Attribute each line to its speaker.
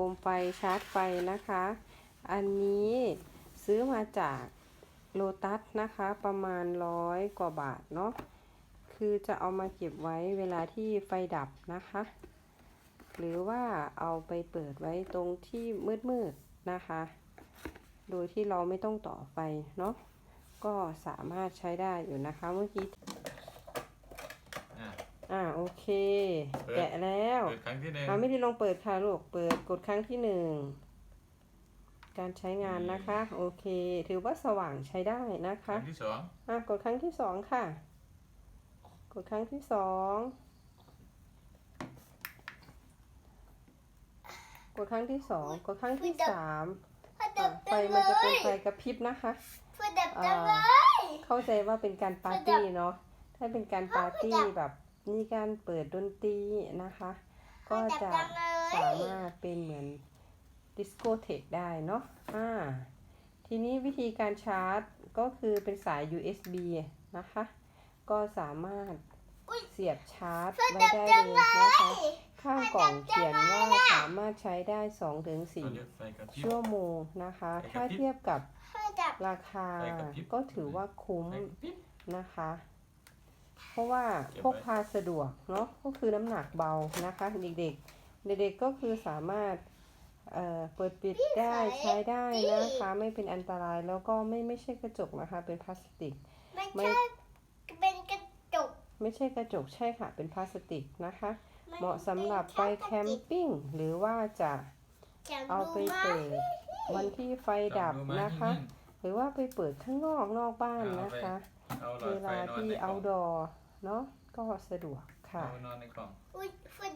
Speaker 1: คมไฟชาร์จไฟนะคะ อันนี้ซื้อมาจากโลตัสนะคะประมาณร้อยกว่าบาทเนาะคือจะเอามาเก็บไว้เวลาที่ไฟดับนะคะ หรือว่าเอาไปเปิดไว้ตรงที่มืดๆนะคะ โดยที่เราไม่ต้องต่อไฟเนาะก็สามารถใช้ได้อยู่นะคะเมื่อกี้
Speaker 2: อะ
Speaker 1: อ่าโอเค
Speaker 2: เปิด
Speaker 1: แกะแล้ว
Speaker 2: เปิดครั้งที่หนึ่ง
Speaker 1: อ่าไม่ได้ลองเปิดค่ะลูกเปิดกดครั้งที่หนึ่งการใช้งานนะคะ โอเค ถือว่าสว่างใช้ได้นะ
Speaker 2: ครั้
Speaker 1: คะ
Speaker 2: งที่สอง
Speaker 1: อะกดครั้งที่สองค่ะ กดครั้งที่สองกดครั้งที่สองกดครั้งที่สาม
Speaker 3: พ่อ
Speaker 1: อะ
Speaker 3: ดับ
Speaker 1: ไฟ
Speaker 3: จัง
Speaker 1: มันจะ
Speaker 3: เล
Speaker 1: เป็น
Speaker 3: ย
Speaker 1: ไฟกระพริบนะคะ
Speaker 3: พ่อดับจังเลย
Speaker 1: เข้าใจว่าเป็นการปาร์ตี้เนาะ ถ้าเป็นการปาร์ตี้แบบ มีการเปิดดนตรีนะคะ ก็จะสามารถเป็นเหมือนดิสโกเทกได้เนาะอ่าทีนี้วิธีการชาร์จก็คือเป็นสาย USB นะคะ ก็สามารถเสียบชาร์จ
Speaker 3: พ่อ
Speaker 1: ไว้
Speaker 3: ดับ
Speaker 1: ได้
Speaker 3: จัง
Speaker 1: เลย
Speaker 3: เล
Speaker 1: นะคะ
Speaker 3: ย
Speaker 1: ข้างกล่องเขียนว่าสามารถใช้ได้
Speaker 2: เขาเรียก
Speaker 1: 2-4
Speaker 2: ไฟกระพริบ
Speaker 1: ชั่วโมงนะคะ
Speaker 2: ไฟกระ
Speaker 1: ถ้า
Speaker 2: พริบ
Speaker 1: เทียบกับ
Speaker 3: พ่อดับ
Speaker 1: ราคา
Speaker 2: ไฟกระพริบ
Speaker 1: ก็ถือว่าคุ้ม
Speaker 2: ไฟกระพริบ
Speaker 1: นะคะ เพราะว่า
Speaker 2: เก็บไว้
Speaker 1: พกพาสะดวกเนาะก็คือน้ำหนักเบานะคะเด็กๆ เด็กๆก็คือสามารถเอ่อเปิดปิดได้ใช้ได้นะคะไม่เป็นอันตรายแล้วก็ไม่ไม่ใช่กระจกนะคะ เป็นพลาสติก
Speaker 3: ไม่
Speaker 1: ไม่
Speaker 3: ใช่เป็นกระจก
Speaker 1: ไม่ใช่กระจกใช่ค่ะเป็นพลาสติกนะคะ
Speaker 3: น
Speaker 1: เหมาะสำหรับไปแคมปิ้งหรือว่าจะ
Speaker 3: จะ
Speaker 1: เอาไป
Speaker 3: ดู
Speaker 1: เปิ
Speaker 3: มา
Speaker 1: ดวันที่ไฟดับ
Speaker 2: ลองมา
Speaker 1: นะคะ
Speaker 2: นิ่ง
Speaker 1: หรือว่าไปเปิดข้างนอกนอกบ้านนะคะ
Speaker 2: ๆเอาหลอ
Speaker 1: เว
Speaker 2: ดไฟ
Speaker 1: ลาน
Speaker 2: อน
Speaker 1: ที่
Speaker 2: ในกล่
Speaker 1: เอา
Speaker 2: อง
Speaker 1: ดอ เนาะก็สะดวกค่ะ
Speaker 2: เอานอนในกล่อง
Speaker 3: อุ้ยพ่อดับจังเลย